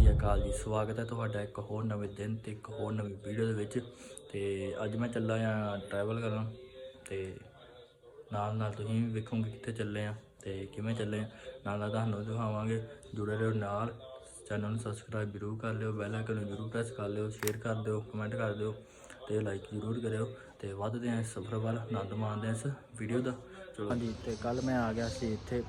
ਸ੍ਰੀ ਅਕਾਲ ਜੀ। ਸਵਾਗਤ ਹੈ ਤੁਹਾਡਾ ਇੱਕ ਹੋਰ ਨਵੇਂ ਦਿਨ ਤੇ ਇੱਕ ਹੋਰ ਨਵੀਂ ਵੀਡੀਓ ਦੇ ਵਿੱਚ। ਤੇ ਅੱਜ ਮੈਂ ਚੱਲਾ ਆ ਟਰੈਵਲ ਕਰਨ ਤੇ ਨਾਲ ਨਾਲ ਤੁਸੀਂ ਵੀ ਵੇਖੋਗੇ ਕਿੱਥੇ ਚੱਲੇ ਆ ਤੇ ਕਿਵੇਂ ਚੱਲੇ ਆ। ਨਾਲ ਨਾਲ ਤੁਹਾਨੂੰ ਦਿਖਾਵਾਂਗੇ। ਜੁੜੇ ਰਹੋ ਨਾਲ। ਚੈਨਲ ਨੂੰ ਸਬਸਕ੍ਰਾਈਬ ਜ਼ਰੂਰ ਕਰ ਲਿਓ। ਬੈਲ ਆਈਕਨ ਨੂੰ ਜ਼ਰੂਰ ਪ੍ਰੈਸ ਕਰ ਲਿਓ। ਸ਼ੇਅਰ ਕਰ ਦਿਓ। ਕਮੈਂਟ ਕਰ ਦਿਓ। ਤੇ ਲਾਈਕ ਜ਼ਰੂਰ ਕਰਿਓ। ਤੇ ਵੱਧਦੇ ਆ ਇਸ ਸਫ਼ਰ ਵੱਲ। ਆਨੰਦ ਮਾਣਦੇ ਆ ਇਸ ਵੀਡੀਓ ਦਾ। ਚਲੋ। ਹਾਂਜੀ, ਤੇ ਕੱਲ ਮੈਂ ਆ ਗਿਆ ਸੀ ਇੱਥੇ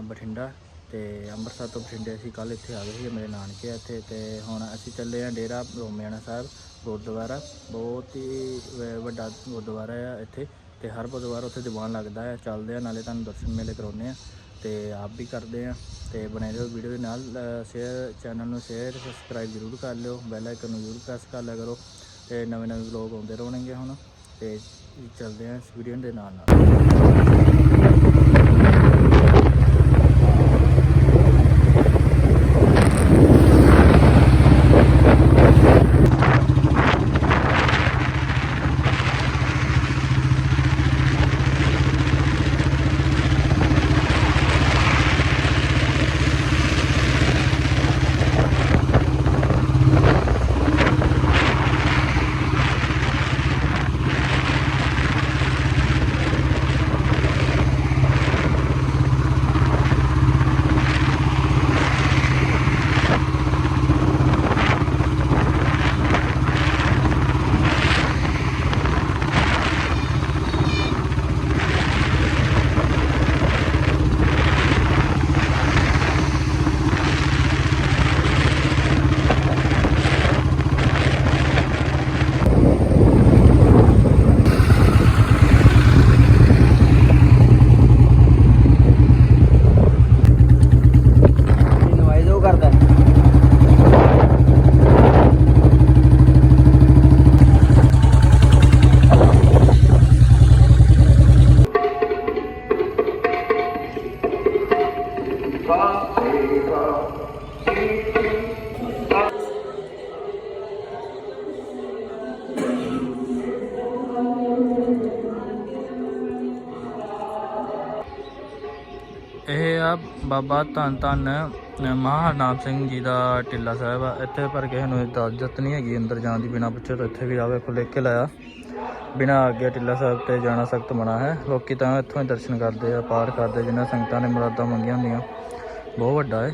ਬਠਿੰਡਾ। ਤੇ ਅੰਮ੍ਰਿਤਸਰ ਤੋਂ ਬਠਿੰਡੇ ਅਸੀਂ ਕੱਲ ਇੱਥੇ ਆ ਗਏ ਸੀ ਮੇਰੇ ਨਾਨਕੇ ਆ ਇੱਥੇ ਤੇ ਹੁਣ ਅਸੀਂ ਚੱਲੇ ਆ ਡੇਰਾ ਰੋਮਿਆਣਾ ਸਾਹਿਬ, ਗੁਰਦੁਆਰਾ। ਬਹੁਤ ਹੀ ਵੱਡਾ ਗੁਰਦੁਆਰਾ ਆ ਇੱਥੇ ਤੇ ਹਰ ਬੁੱਧਵਾਰ ਉੱਥੇ ਦੀਵਾਨ ਲੱਗਦਾ ਹੈ ਚੱਲਦੇ ਆ, ਨਾਲੇ ਤੁਹਾਨੂੰ ਦਰਸ਼ਨ ਮੇਲੇ ਕਰਾਉਂਦੇ ਆ ਤੇ ਆਪ ਵੀ ਕਰਦੇ ਆ ਤੇ ਬਣੇ ਰਹੋ ਵੀਡੀਓ ਦੇ ਨਾਲ। ਸ਼ੇਅਰ ਚੈਨਲ ਨੂੰ ਸ਼ੇਅਰ ਸਬਸਕ੍ਰਾਈਬ ਜ਼ਰੂਰ ਕਰ ਲਿਓ ਬੈਲ ਆਈਕਨ ਨੂੰ ਜ਼ਰੂਰ ਪ੍ਰੈਸ ਕਰ ਲਿਆ ਕਰੋ ਤੇ ਨਵੇਂ ਨਵੇਂ ਵਲੌਗ ਆਉਂਦੇ ਰਹਿਣਗੇ ਹੁਣ ਤੇ ਚੱਲਦੇ ਆ ਇਸ ਵੀਡੀਓ ਦੇ ਨਾਲ ਨਾਲ ਨਵਾਈਜ਼ ਉਹ ਕਰਦਾ ਇਹ ਆ ਬਾਬਾ ਧੰਨ ਧੰਨ ਮਹਾਨਾਮ ਸਿੰਘ ਜੀ ਦਾ ਟਿੱਲਾ ਸਾਹਿਬ ਆ। ਇੱਥੇ ਪਰ ਕਿਸੇ ਨੂੰ ਇਜਾਜ਼ਤ ਨਹੀਂ ਹੈਗੀ, ਅੰਦਰ ਜਾਣ ਦੀ ਬਿਨਾਂ ਪੁੱਛੇ ਤਾਂ ਇੱਥੇ ਵੀ ਆਵੇ ਕੋ ਲਿਖ ਕੇ ਲਾਇਆ ਬਿਨਾਂ ਅੱਗੇ ਟਿੱਲਾ ਸਾਹਿਬ ਤੇ ਜਾਣਾ ਸਖਤ ਮਨਾ ਹੈ। ਲੋਕੀ ਤਾਂ ਇੱਥੋਂ ਹੀ ਦਰਸ਼ਨ ਕਰਦੇ ਆ ਪਾਰ ਕਰਦੇ, ਜਿਨ੍ਹਾਂ ਸੰਗਤਾਂ ਨੇ ਮੁਰਾਦਾਂ ਮੰਗੀਆਂ ਹੁੰਦੀਆਂ। ਬਹੁਤ ਵੱਡਾ ਹੈ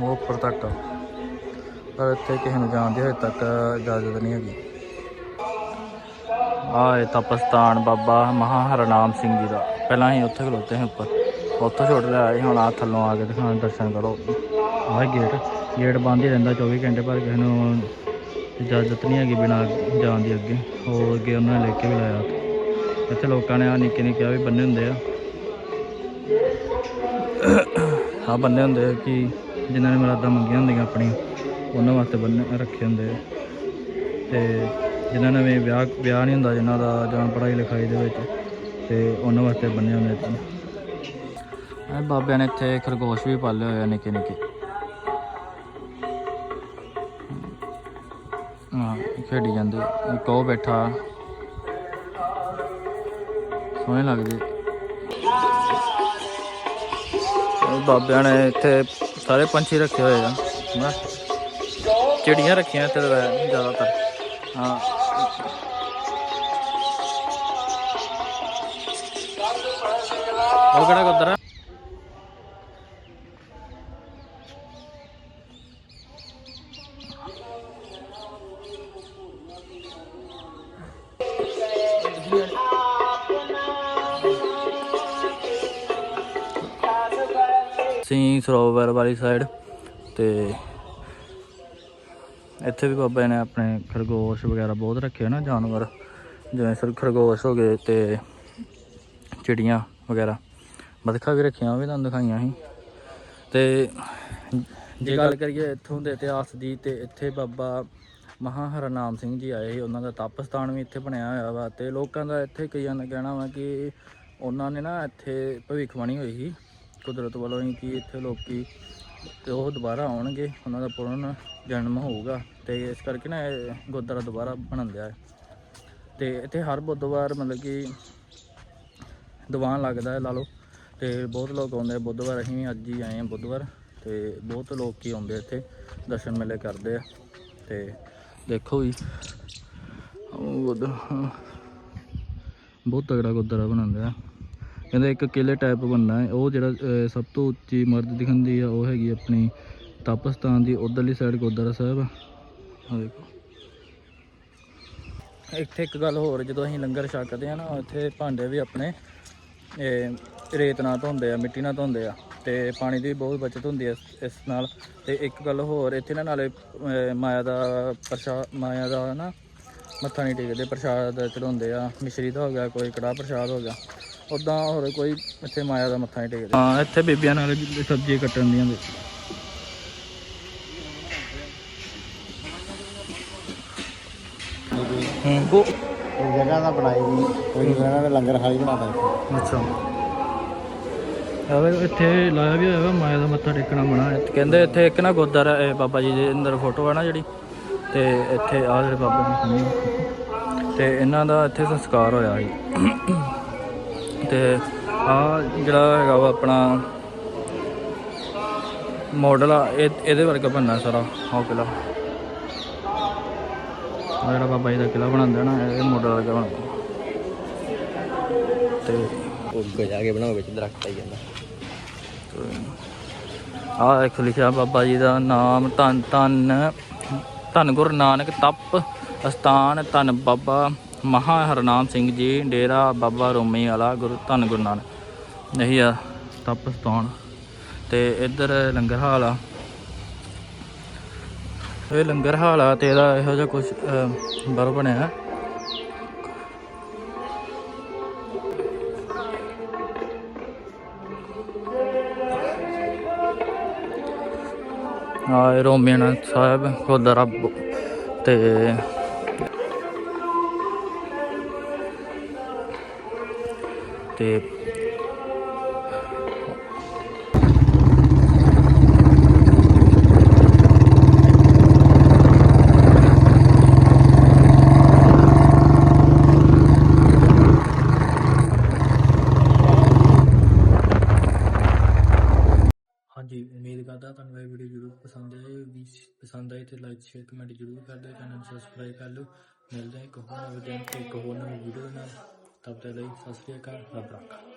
ਉਹ ਉੱਪਰ ਤੱਕ ਪਰ ਇੱਥੇ ਕਿਸੇ ਨੂੰ ਜਾਣ ਦੀ ਹਜੇ ਤੱਕ ਇਜਾਜ਼ਤ ਨਹੀਂ ਹੈਗੀ। ਆਏ ਇਹ ਤਪਸਤਾਨ ਬਾਬਾ ਮਹਾਹਰਨਾਮ ਸਿੰਘ ਜੀ ਦਾ। ਪਹਿਲਾਂ ਹੀ ਉੱਥੇ ਖਲੋਤੇ ਸੀ ਉੱਪਰ। ਉੱਥੋਂ ਛੋਟ ਲਿਆ ਸੀ, ਹੁਣ ਆ ਥੱਲੋਂ ਆ ਕੇ ਦਿਖਾਣ ਦਰਸ਼ਨ ਕਰੋ। ਆਹ ਗੇਟ। ਗੇਟ ਬੰਦ ਹੀ ਰਹਿੰਦਾ 24 ਘੰਟੇ, ਪਰ ਕਿਸੇ ਨੂੰ ਇਜਾਜ਼ਤ ਨਹੀਂ ਹੈਗੀ ਬਿਨਾਂ ਜਾਣ ਦੀ ਅੱਗੇ। ਹੋਰ ਅੱਗੇ ਉਹਨਾਂ ਨੇ ਲੈ ਕੇ ਵੀ ਲਾਇਆ ਇੱਥੇ ਲੋਕਾਂ ਨੇ ਆ ਨਿੱਕੇ ਨਿੱਕੇ ਆ ਵੀ ਬੰਨੇ ਹੁੰਦੇ ਆ। ਆ ਬੰਨੇ ਹੁੰਦੇ ਆ ਕਿ ਜਿਨ੍ਹਾਂ ਨੇ ਮੁਰਾਦਾਂ ਮੰਗੀਆਂ ਹੁੰਦੀਆਂ ਆਪਣੀਆਂ, ਉਹਨਾਂ ਵਾਸਤੇ ਬੰਨੇ, ਰੱਖੇ ਹੁੰਦੇ ਆ। ਤੇ ਜਿਨ੍ਹਾਂ ਨੇ ਵੀ ਵਿਆਹ ਵਿਆਹ ਨਹੀਂ ਹੁੰਦਾ ਜਿਨ੍ਹਾਂ ਦਾ ਜਾਂ ਪੜ੍ਹਾਈ ਲਿਖਾਈ ਦੇ ਵਿੱਚ, ਤੇ ਉਹਨਾਂ ਵਾਸਤੇ ਬੰਨੇ ਹੁੰਦੇ ਇੱਥੇ। ਬਾਬਿਆਂ ਨੇ ਇੱਥੇ ਖਰਗੋਸ਼ ਵੀ ਪਾਲੇ ਹੋਏ ਆ ਨਿੱਕੇ ਨਿੱਕੇ। ਖੇਡੀ ਜਾਂਦੇ। ਇੱਕ ਉਹ ਬੈਠਾ। ਸੋਹਣੇ ਲੱਗਦੇ। ਬਾਬਿਆਂ ਨੇ ਇੱਥੇ ਸਾਰੇ ਪੰਛੀ ਰੱਖੇ ਹੋਏ ਆ। ਚਿੜੀਆਂ ਰੱਖੀਆਂ ਇੱਥੇ ਤਾਂ ਵੈ- ਜ਼ਿਆਦਾਤਰ। ਹਾਂ। ਉਹ ਕਿਹੜਾ ਕੁੱਦਰ ਆ ਸਰੋਵਰ ਵਾਲੀ ਸਾਈਡ ਤੇ ਇੱਥੇ ਵੀ ਬਾਬਾ ਨੇ ਆਪਣੇ ਖਰਗੋਸ਼ ਵਗੈਰਾ ਬਹੁਤ ਰੱਖੇ ਨਾ ਜਾਨਵਰ, ਜਿਵੇਂ ਸਰ ਖਰਗੋਸ਼ ਹੋ ਗਏ ਤੇ ਚਿੜੀਆਂ ਵਗੈਰਾ। ਬਤਖਾਂ ਵੀ ਰੱਖੀਆਂ, ਉਹ ਵੀ ਤੁਹਾਨੂੰ ਦਿਖਾਈਆਂ ਸੀ। ਤੇ ਜੇ ਗੱਲ ਕਰੀਏ ਇੱਥੋਂ ਦੇ ਇਤਿਹਾਸ ਦੀ ਤੇ ਇੱਥੇ ਬਾਬਾ ਮਹਾਹਰਨਾਮ ਸਿੰਘ ਜੀ ਆਏ ਸੀ, ਉਹਨਾਂ ਦਾ ਤਪ ਸਥਾਨ ਵੀ ਇੱਥੇ ਬਣਿਆ ਹੋਇਆ ਵਾ ਤੇ ਲੋਕਾਂ ਦਾ ਇੱਥੇ ਕਈਆਂ ਦਾ ਕਹਿਣਾ ਵਾ ਕਿ ਉਹਨਾਂ ਨੇ ਨਾ ਇੱਥੇ ਭਵਿੱਖਬਾਣੀ ਹੋਈ ਸੀ। ਕੁਦਰਤ ਵੱਲੋਂ ਹੀ ਕਿ ਇੱਥੇ ਲੋਕੀ ਤੇ ਉਹ ਦੁਬਾਰਾ ਆਉਣਗੇ, ਉਹਨਾਂ ਦਾ ਪੁਰਨ ਜਨਮ ਹੋਊਗਾ ਤੇ ਇਸ ਕਰਕੇ ਨਾ ਇਹ ਗੁਰਦੁਆਰਾ ਦੁਬਾਰਾ ਬਣਨ ਦਿਆ ਹੈ। ਤੇ ਇੱਥੇ ਹਰ ਬੁੱਧਵਾਰ ਮਤਲਬ ਕਿ ਦੀਵਾਨ ਲੱਗਦਾ ਹੈ ਲਾ ਲਓ ਤੇ ਬਹੁਤ ਲੋਕ ਆਉਂਦੇ ਆ। ਬੁੱਧਵਾਰ ਅਸੀਂ ਵੀ ਅੱਜ ਹੀ ਆਏ ਹਾਂ ਬੁੱਧਵਾਰ ਤੇ ਬਹੁਤ ਲੋਕ ਹੀ ਆਉਂਦੇ ਇੱਥੇ, ਦਰਸ਼ਨ ਮੇਲੇ ਕਰਦੇ ਆ। ਤੇ ਦੇਖੋ ਜੀ, ਉਹ ਬਹੁਤ ਤਗੜਾ ਗੁਰਦੁਆਰਾ ਬਣਾਉਂਦੇ ਆ। ਕਹਿੰਦੇ ਇੱਕ ਕਿਲੇ ਟਾਈਪ ਬਣਨਾ ਹੈ। ਉਹ ਜਿਹੜਾ ਸਭ ਤੋਂ ਉੱਚੀ ਮਰਦ ਦਿਖਾਉਂਦੀ ਆ, ਉਹ ਹੈਗੀ ਆਪਣੀ ਤਪਸਤਾਨ ਦੀ ਉਧਰਲੀ ਸਾਈਡ ਗੁਰਦੁਆਰਾ ਸਾਹਿਬ। ਆ ਦੇਖੋ। ਇੱਥੇ ਇੱਕ ਗੱਲ ਹੋਰ, ਜਦੋਂ ਅਸੀਂ ਲੰਗਰ ਛਕਦੇ ਆ ਨਾ ਇੱਥੇ ਭਾਂਡੇ ਵੀ ਆਪਣੇ, ਇਹ, ਰੇਤ ਨਾਲ ਧੋਂਦੇ ਆ, ਮਿੱਟੀ ਨਾਲ ਧੋਂਦੇ ਆ, ਤੇ ਪਾਣੀ ਦੀ ਵੀ ਬਹੁਤ ਬਚਤ ਹੁੰਦੀ ਹੈ ਇਸ- ਨਾਲ। ਤੇ ਇੱਕ ਗੱਲ ਹੋਰ, ਇੱਥੇ ਨਾ ਨਾਲੇ ਮਾਇਆ ਦਾ ਪ੍ਰਸ਼ਾ, ਮਾਇਆ ਦਾ ਨਾ ਮੱਥਾ ਨਹੀਂ ਟੇਕਦੇ, ਪ੍ਰਸ਼ਾਦ ਚੜਾਉਂਦੇ ਆ, ਮਿਸ਼ਰੀ ਦਾ ਹੋ ਗਿਆ, ਕੋਈ ਕੜਾਹ ਪ੍ਰਸ਼ਾਦ ਹੋ ਗਿਆ। ਉਦਾਂ ਹੋਰ ਕੋਈ ਇੱਥੇ ਮਾਇਆ ਦਾ ਮੱਥਾ ਨਹੀਂ ਟੇਕਦੇ। ਹਾਂ ਇੱਥੇ ਬੀਬੀਆਂ ਨਾਲ ਸਬਜ਼ੀ ਕੱਟਣ ਦੀਆਂ ਦੇ ਹੂੰ ਉਹ ਉਹ ਜਗ੍ਹਾ ਦਾ ਬਣਾਈ ਵੀ ਕੋਈ ਜਗ੍ਹਾ ਦਾ ਲੰਗਰ ਖਾਲੀ ਬਣਾਦਾ ਅੱਛਾ। ਆਵੇ ਇੱਥੇ ਲਾਇਆ ਵੀ ਹੋਇਆ ਵਾ ਮਾਇਆ ਦਾ ਮੱਥਾ ਟੇਕਣਾ ਮਨਾ। ਕਹਿੰਦੇ ਇੱਥੇ ਇੱਕ ਨਾ ਗੁਰਦੁਆਰਾ ਇਹ ਬਾਬਾ ਜੀ ਦੇ ਅੰਦਰ ਫੋਟੋ ਹੈ ਨਾ ਜਿਹੜੀ ਤੇ ਇੱਥੇ ਆ ਜਿਹੜੇ ਬਾਬਾ ਜੀ ਆ। ਤੇ ਇਹਨਾਂ ਦਾ ਇੱਥੇ ਸੰਸਕਾਰ ਹੋਇਆ ਸੀ। ਤੇ ਆ ਜਿਹੜਾ ਹੈਗਾ ਵਾ ਆਪਣਾ ਮਾਡਲ ਆ ਇਹ ਇਹਦੇ ਵਰਗਾ ਬਣਨਾ ਸਾਰਾ ਆਹ ਕਿਲਾ। ਆ ਜਿਹੜਾ ਬਾਬਾ ਜੀ ਦਾ ਕਿਲਾ ਬਣਾਉਂਦਾ ਨਾ ਇਹ ਮਾਡਲ ਵਰਗਾ ਬਣਦਾ। ਤੇ ਉਹ ਗਜਾ ਕੇ ਬਣਾਓ ਵਿੱਚ ਦਰਖਤ ਆਈ ਜਾਂਦਾ। ਆ ਇੱਕ ਲਿਖਿਆ ਬਾਬਾ ਜੀ ਦਾ ਨਾਮ ਧੰਨ ਧੰਨ ਧੰਨ ਗੁਰੂ ਨਾਨਕ ਤਪ ਅਸਥਾਨ ਧੰਨ ਬਾਬਾ ਮਹਾ ਹਰਨਾਮ ਸਿੰਘ ਜੀ, ਡੇਰਾ ਬਾਬਾ ਰੋਮੀ ਵਾਲਾ, ਗੁਰੂ ਧੰਨ ਗੁਰੂ ਨਾਨਕ। ਨਹੀਂ ਆ ਤਪ ਅਸਥਾਨ ਤੇ ਇੱਧਰ ਲੰਗਰ ਹਾਲ ਆ। ਇਹ ਲੰਗਰ ਹਾਲ ਆ ਤੇ ਇਹਦਾ ਇਹੋ ਜਿਹਾ ਕੁਝ ਬਾਹਰੋਂ ਬਣਿਆ। ਆ ਇਹ ਸਾਹਿਬ ਗੁਰਦੁਆਰਾ ਬ- ਤੇ ਤੇ ਹਾਂਜੀ, ਉਮੀਦ ਕਰਦਾ ਤੁਹਾਨੂੰ ਇਹ ਵੀਡੀਓ ਜ਼ਰੂਰ ਪਸੰਦ ਆਏ, ਵੀ ਪਸੰਦ ਆਏ ਤੇ ਲਾਈਕ ਸ਼ੇਅਰ ਕਮੈਂਟ ਜ਼ਰੂਰ ਕਰ ਦਿਓ ਚੈਨਲ ਨੂੰ ਸਬਸਕ੍ਰਾਈਬ ਕਰ ਲਓ। ਮਿਲਦੇ ਹਾਂ ਇੱਕ ਹੋਰ ਨਵੇਂ ਦਿਨ ਤੇ ਇੱਕ ਹੋਰ ਨਵੀਂ ਵੀਡੀਓ ਨਾਲ। ਤਬ ਤੱਕ ਲਈ ਸਤਿ ਸ਼੍ਰੀ ਅਕਾਲ ਰੱਬ ਰੱਖਾ।